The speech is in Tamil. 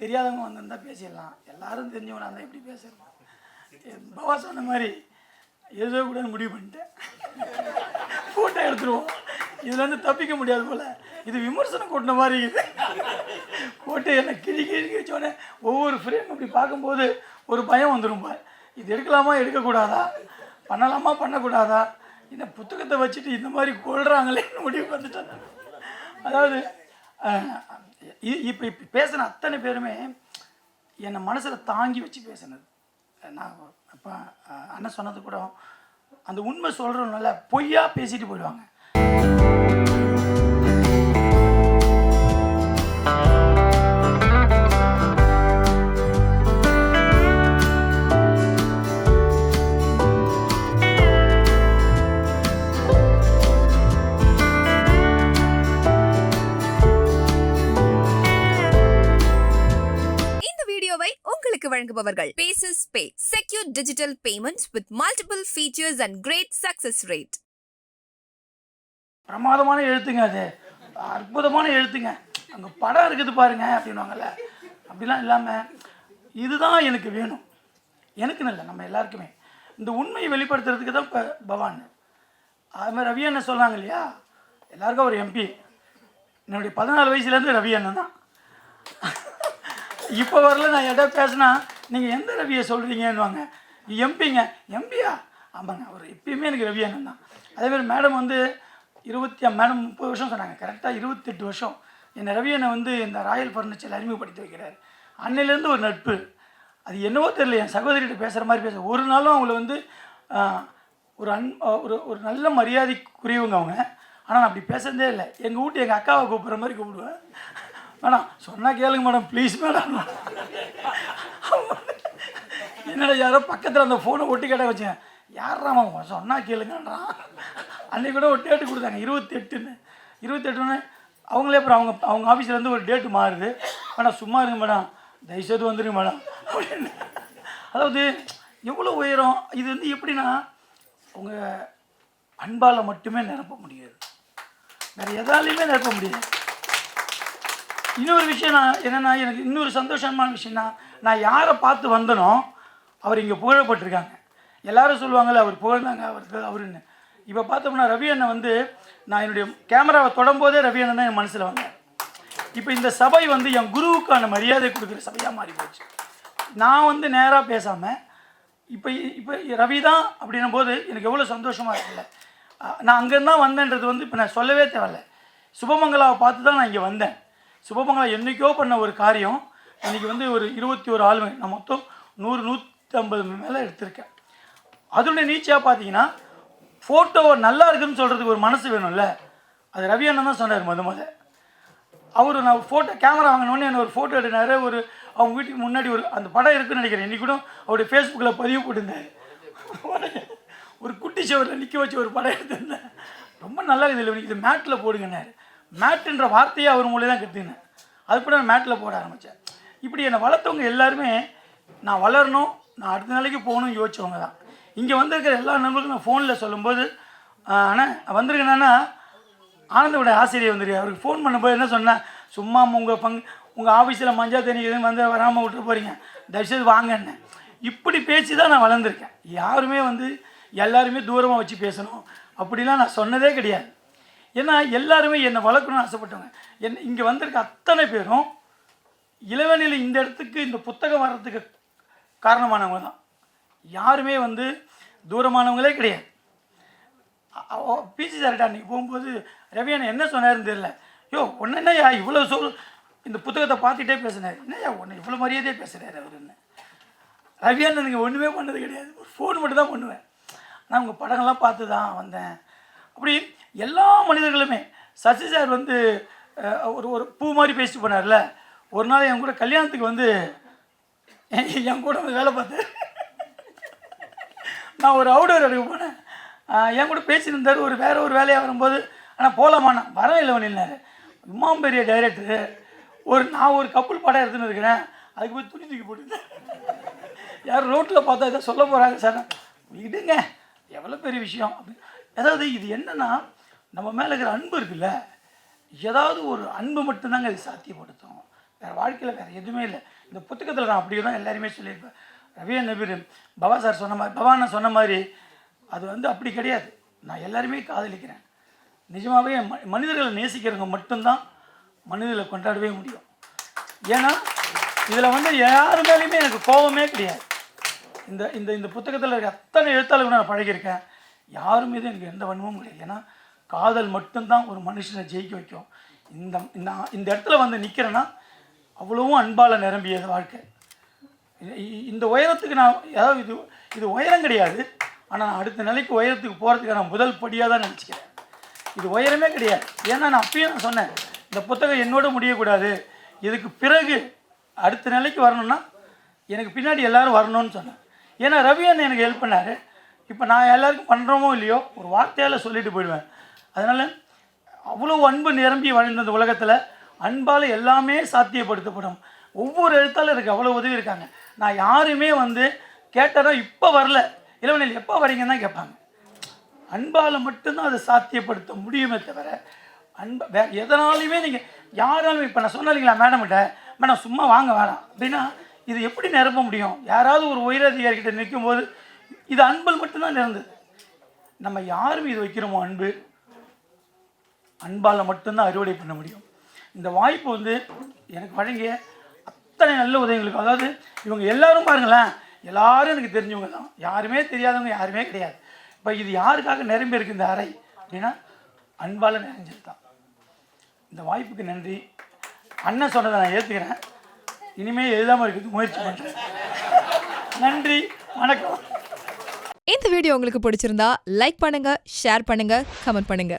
தெரியாதவங்க வந்திருந்தால் பேசிடலாம். எல்லாரும் தெரிஞ்சவங்க இருந்தால் எப்படி பேசுறது பவா சொன்ன மாதிரி எழுத கூட முடிவு பண்ணிட்டேன். ஃபோட்டோ எடுத்துருவோம். இதுலேருந்து தப்பிக்க முடியாது போல். இது விமர்சனம் கொட்டின மாதிரி இருக்குது. போட்டு என்னை கிழி கிழி வச்சோடனே ஒவ்வொரு ஃப்ரேம் அப்படி பார்க்கும்போது ஒரு பயம் வந்துடும் பார். இது எடுக்கலாமா எடுக்கக்கூடாதா? பண்ணலாமா பண்ணக்கூடாதா? இந்த புத்தகத்தை வச்சுட்டு இந்த மாதிரி கொள்றாங்களேன்னு முடிவு வந்துட்டேன். அதாவது இப்போ இப்போ பேசின அத்தனை பேருமே என்னை மனசில் தாங்கி வச்சு பேசினது. நான் இப்போ அண்ணன் சொன்னது கூட அந்த உண்மை சொல்கிறவனால பொய்யா பேசிட்டு போயிடுவாங்க. வழங்குபவர்கள். Pesas pay secure digital payments with multiple features and great success rate பிரமாதமான எழுத்துங்க அது. அற்புதமான எழுத்துங்க. அங்கே படம் இருக்குது பாருங்க அப்படின்வாங்கல்ல அப்படிலாம் இல்லாமல் இதுதான் எனக்கு வேணும். எனக்குன்னு இல்லை நம்ம எல்லாருக்குமே. இந்த உண்மையை வெளிப்படுத்துறதுக்கு தான் இப்போ பவான். அது மாதிரி ரவி அண்ணன் சொன்னாங்க இல்லையா? எல்லாருக்கும் ஒரு எம்பி என்னுடைய பதினாலு வயசுலேருந்து ரவி அண்ணன் தான். இப்போ வரல நான் எதாவது பேசினா நீங்கள் எந்த ரவியை சொல்கிறீங்கன்னுவாங்க எம்பிங்க. எம்பியா? ஆமாங்க அவர் எப்பயுமே எனக்கு ரவி அண்ணன் தான். அதேமாதிரி மேடம் வந்து இருபத்தி மேடம் முப்பது வருஷம் சொன்னாங்க. கரெக்டாக இருபத்தெட்டு வருஷம். என்னை ரவி அண்ணன் வந்து இந்த ராயல் ஃபர்னிச்சரில் அறிமுகப்படுத்தி வைக்கிறார். அன்னையிலேருந்து ஒரு நட்பு. அது என்னவோ தெரியல என் சகோதரிகிட்ட பேசுகிற மாதிரி பேச. ஒரு நாளும் அவங்கள வந்து ஒரு அன் ஒரு ஒரு நல்ல மரியாதைக்குரியவங்க அவங்க. ஆனால் நான் அப்படி பேசுறதே இல்லை. எங்கள் வீட்டு எங்கள் அக்காவை கூப்பிட்ற மாதிரி கூப்பிடுவேன். மேடம் சொன்னால் கேளுங்க மேடம் ப்ளீஸ் மேடம். என்னடா யாரோ பக்கத்தில் அந்த ஃபோனை ஒட்டி கேட்ட வச்சேன் யாரா அவன் சொன்னால் கேளுங்கன்றான். அன்னைக்கு கூட ஒரு டேட்டு கொடுத்தாங்க. இருபத்தெட்டுன்னு. இருபத்தெட்டுன்னு அவங்களே அப்புறம் அவங்க அவங்க ஆஃபீஸ்லேருந்து ஒரு டேட்டு மாறுது. மேடம் சும்மா இருங்க மேடம். தயவுசெய்து வந்துருங்க மேடம். அப்படின்னு. அதாவது எவ்வளோ உயரம்? இது வந்து எப்படின்னா உங்கள் அன்பால் மட்டுமே நிரப்ப முடியாது. வேறு எதாலையுமே நிரப்ப முடியாது. இன்னொரு விஷயம் நான் என்னென்னா எனக்கு இன்னொரு சந்தோஷமான விஷயம்னா நான் யாரை பார்த்து வந்தனோ அவர் இங்கே புகழப்பட்டிருக்காங்க. எல்லாரும் சொல்லுவாங்கள்ல அவர் புகழ்ந்தாங்க அவர் அவருன்னு. இப்போ பார்த்தோம்னா ரவி அண்ணன் வந்து நான் என்னுடைய கேமராவை தொடம்போதே ரவி அண்ணன் தான் என் மனசில் வந்தேன் இப்போ இந்த சபை வந்து என் குருவுக்கான மரியாதை கொடுக்குற சபையாக மாறி போச்சு. நான் வந்து நேராக பேசாமல் இப்போ இப்போ ரவி தான் அப்படின்னும் போது எனக்கு எவ்வளோ சந்தோஷமாக இருக்குல்ல. நான் அங்கேருந்து தான் வந்தேன்றது வந்து இப்போ நான் சொல்லவே தேவையில்ல. சுபமங்கலாவை பார்த்து தான் நான் இங்கே வந்தேன். சுபமங்கலா என்றைக்கோ பண்ண ஒரு காரியம் இன்றைக்கி வந்து ஒரு இருபத்தி ஒரு ஆளுமை நான் மொத்தம் நூறு நூற்றி ஐம்பது மேலே எடுத்திருக்கேன். அதனுடைய நீச்சையாக பார்த்தீங்கன்னா ஃபோட்டோ நல்லா இருக்குன்னு சொல்கிறதுக்கு ஒரு மனசு வேணும்ல. அது ரவி அண்ணன் தான் சொன்னார் முத முத. அவர் நான் ஃபோட்டோ கேமரா வாங்கினோடனே என்ன ஒரு ஃபோட்டோ எடுனாரு. ஒரு அவங்க வீட்டுக்கு முன்னாடி ஒரு அந்த படம் இருக்குன்னு நினைக்கிறேன். இன்றைக்கி கூட அவருடைய ஃபேஸ்புக்கில் பதிவு போட்டிருந்தார். ஒரு குட்டி சுவரில் நிற்க வச்சு ஒரு படம் எடுத்திருந்தேன். ரொம்ப நல்லா இருக்குது இது மேட்டில் போடுங்கன்னாரு. மேட்டுன்ற வார்த்தையை அவர் மூலியம் தான் கற்றுக்கினேன் அது கூட நான் மேட்டில் போட ஆரம்பித்தேன் இப்படி என்னை வளர்த்தவங்க எல்லாருமே நான் வளரணும் நான் அடுத்த நாளைக்கு போகணும்னு யோசிச்சவங்க தான். இங்கே வந்திருக்கிற எல்லா நண்பர்களுக்கும் நான் ஃபோனில் சொல்லும்போது ஆனால் வந்திருக்கேன்னா ஆனந்தோட ஆசிரியர் வந்துருக்கு அவருக்கு ஃபோன் பண்ணும்போது என்ன சொன்னேன் சும்மா உங்கள் பங்கு உங்கள் ஆஃபீஸில் மஞ்சள் தண்ணி எதுவும் வந்து வராமல் விட்டு போகிறீங்க தயவுசெய்து வாங்கன்னு. இப்படி பேசி தான் நான் வளர்ந்துருக்கேன். யாருமே வந்து எல்லாருமே தூரமாக வச்சு பேசணும். அப்படிலாம் நான் சொன்னதே கிடையாது. ஏன்னா எல்லாருமே என்னை வளர்க்கணும்னு ஆசைப்பட்டவங்க. என் இங்கே வந்திருக்க அத்தனை பேரும் இளவனில் இந்த இடத்துக்கு இந்த புத்தகம் வர்றதுக்கு காரணமானவங்க தான். யாருமே வந்து தூரமானவங்களே கிடையாது. பிசி சார்கிட்ட அன்றைக்கி போகும்போது ரவியண்ணன் என்ன சொன்னார்னு தெரியல. யோ ஒன்று இவ்வளோ சொல் இந்த புத்தகத்தை பார்த்துட்டே பேசினார். என்னய்யா ஒன்று இவ்வளோ மரியாதையே பேசுகிறாரு அவருன்னு ரவியண்ணன் நீங்கள் ஒன்றுமே பண்ணது கிடையாது. ஒரு ஃபோன் மட்டும் தான் பண்ணுவேன். நான் உங்கள் படங்கள்லாம் பார்த்து தான் வந்தேன். அப்படி எல்லா மனிதர்களுமே சசி சார் வந்து ஒரு ஒரு பூ மாதிரி பேசிட்டு போனார்ல. ஒரு நாள் என் கூட கல்யாணத்துக்கு வந்து என் கூட வந்து வேலை பார்த்தேன் நான் ஒரு அவுடோர் எடுக்க போனேன். என் கூட பேசியிருந்தார் ஒரு வேறு ஒரு வேலையாக வரும்போது ஆனால் போகலாமாண்ணா வரவே இல்லை பண்ணினார் இம்மாம் பெரிய டைரக்டரு ஒரு நான் ஒரு கப்பல் படம் எடுத்துன்னு இருக்கிறேன். அதுக்கு போய் துணி தூக்கி போட்டுருந்தேன் யார் ரோட்டில் பார்த்தா இதை சொல்ல போகிறாங்க சார் விடுங்க எவ்வளோ பெரிய விஷயம்? அப்படி அதாவது இது என்னென்னா நம்ம மேலே இருக்கிற அன்பு இருக்குல்ல ஏதாவது ஒரு அன்பு மட்டும்தாங்க இது சாத்தியப்படுத்தும். வேறு வாழ்க்கையில் வேறு எதுவுமே இல்லை. இந்த புத்தகத்தில் நான் அப்படியே தான் எல்லாருமே சொல்லியிருப்பேன். ரவியன் நபீர் பவா சார் சொன்ன மாதிரி பவானை சொன்ன மாதிரி அது வந்து அப்படி கிடையாது. நான் எல்லாருமே காதலிக்கிறேன். நிஜமாகவே ம மனிதர்களை நேசிக்கிறவங்க மட்டும்தான் மனிதர்களை கொண்டாடவே முடியும். ஏன்னா இதில் வந்து யார் மேலேயுமே எனக்கு கோபமே கிடையாது. இந்த இந்த இந்த புத்தகத்தில் இருக்க அத்தனை எழுத்தாளர்கள் நான் பழகியிருக்கேன். யார் மீதும் எனக்கு எந்த வன்மமும் கிடையாது. ஏன்னா காதல் மட்டும்தான் ஒரு மனுஷனை ஜெயிக்க வைக்கும். இந்த நான் இந்த இடத்துல வந்து நிற்கிறேன்னா அவ்வளவும் அன்பால் நிரம்பியது வாழ்க்கை. இந்த உயரத்துக்கு நான் அதாவது இது இது உயரம் கிடையாது. ஆனால் நான் அடுத்த நிலைக்கு உயரத்துக்கு போகிறதுக்கு நான் முதல் படியாக தான் நினச்சிக்கிறேன். இது உயரமே கிடையாது. ஏன்னா நான் அப்பயும் நான் சொன்னேன் இந்த புத்தகம் என்னோட முடியக்கூடாது. இதுக்கு பிறகு அடுத்த நிலைக்கு வரணும்னா எனக்கு பின்னாடி எல்லோரும் வரணும்னு சொன்னேன். ஏன்னா ரவி அண்ணன் எனக்கு ஹெல்ப் பண்ணார். இப்போ நான் எல்லாருக்கும் பண்ணுறோமோ இல்லையோ ஒரு வார்த்தையால் சொல்லிட்டு போயிடுவேன். அதனால் அவ்வளோ அன்பு நிரம்பி வாழ்ந்த இந்த உலகத்தில் அன்பால் எல்லாமே சாத்தியப்படுத்தப்படும். ஒவ்வொரு எழுத்தாளருக்கு அவ்வளோ உதவி இருக்காங்க. நான் யாருமே வந்து கேட்டதும் இப்போ வரல. இளவனில் எப்போ வரீங்கன்னு தான் கேட்பாங்க. அன்பால் மட்டும்தான் அதை சாத்தியப்படுத்த முடியுமே தவிர அன்ப வே எதனாலையுமே நீங்கள் யாராலும் இப்போ நான் சொன்னீங்களா மேடம்கிட்ட மேடம் சும்மா வாங்க வேணாம் அப்படின்னா இது எப்படி நிரப்ப முடியும்? யாராவது ஒரு உயரதிகாரிகிட்ட நிற்கும்போது இது அன்பில் மட்டும்தான் நிறந்தது நம்ம யாரும் இது வைக்கிறோமோ அன்பு? அன்பால் மட்டும்தான் அறுவடை பண்ண முடியும். இந்த வாய்ப்பு வந்து எனக்கு வழங்கிய அத்தனை நல்ல உதவிகளுக்கு அதாவது இவங்க எல்லாரும் பாருங்களேன் எல்லாரும் எனக்கு தெரிஞ்சவங்க தான். யாருமே தெரியாதவங்க யாருமே கிடையாது. இப்போ இது யாருக்காக நிரம்பி இருக்கு இந்த அறை அப்படின்னா அன்பால் நிறைஞ்சது தான். இந்த வாய்ப்புக்கு நன்றி. அண்ணன் சொன்னதை நான் ஏற்றுக்கிறேன் இனிமேல் எழுதாமல் இருக்கிறதுக்கு முயற்சி பண்ணுறேன் நன்றி. வணக்கம். இந்த வீடியோ உங்களுக்கு பிடிச்சிருந்தா லைக் பண்ணுங்க ஷேர் பண்ணுங்க கமெண்ட் பண்ணுங்க.